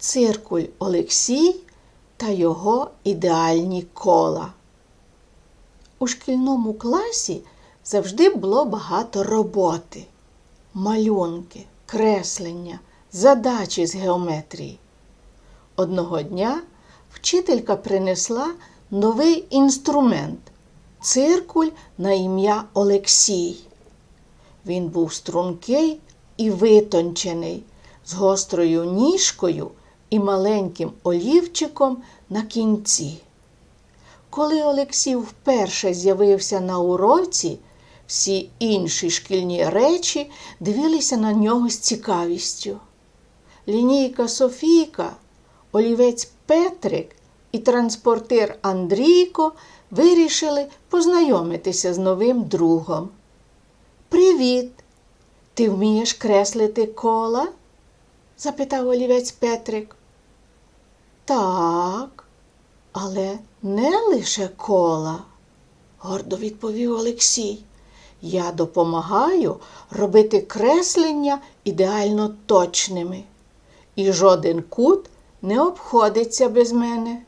Циркуль Олексій та його ідеальні кола. У шкільному класі завжди було багато роботи, малюнки, креслення, задачі з геометрії. Одного дня вчителька принесла новий інструмент циркуль на ім'я Олексій. Він був стрункий і витончений, з гострою ніжкою і маленьким олівчиком на кінці. Коли Олексій вперше з'явився на уроці, всі інші шкільні речі дивилися на нього з цікавістю. Лінійка Софійка, олівець Петрик і транспортир Андрійко вирішили познайомитися з новим другом. Привіт! Ти вмієш креслити кола? запитав олівець Петрик. Так, але не лише кола, гордо відповів Олексій. Я допомагаю робити креслення ідеально точними, і жоден кут не обходиться без мене.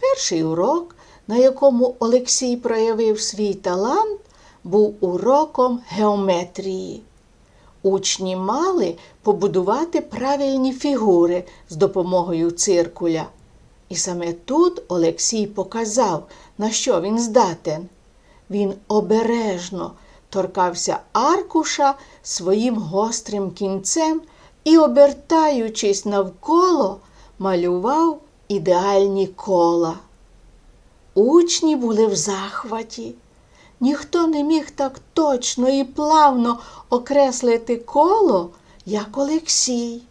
Перший урок, на якому Олексій проявив свій талант, був уроком геометрії. Учні мали побудувати правильні фігури з допомогою циркуля. І саме тут Олексій показав, на що він здатен. Він обережно торкався аркуша своїм гострим кінцем і, обертаючись навколо, малював ідеальні кола. Учні були в захваті. Ніхто не міг так точно і плавно окреслити коло, як Олексій.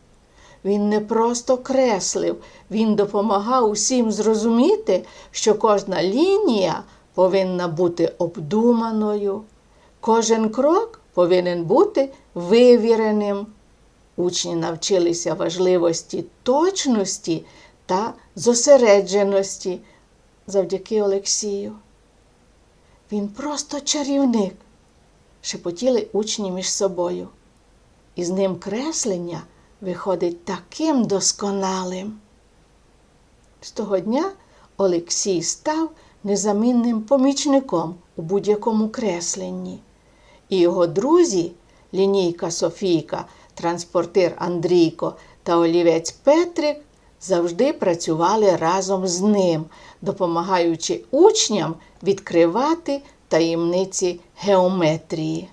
Він не просто креслив, він допомагав усім зрозуміти, що кожна лінія повинна бути обдуманою, кожен крок повинен бути вивіреним. Учні навчилися важливості точності та зосередженості завдяки Олексію. Він просто чарівник, шепотіли учні між собою. І з ним креслення виходить таким досконалим. З того дня Олексій став незамінним помічником у будь-якому кресленні. І його друзі, лінійка Софійка, транспортир Андрійко та олівець Петрик, завжди працювали разом з ним, допомагаючи учням відкривати таємниці геометрії.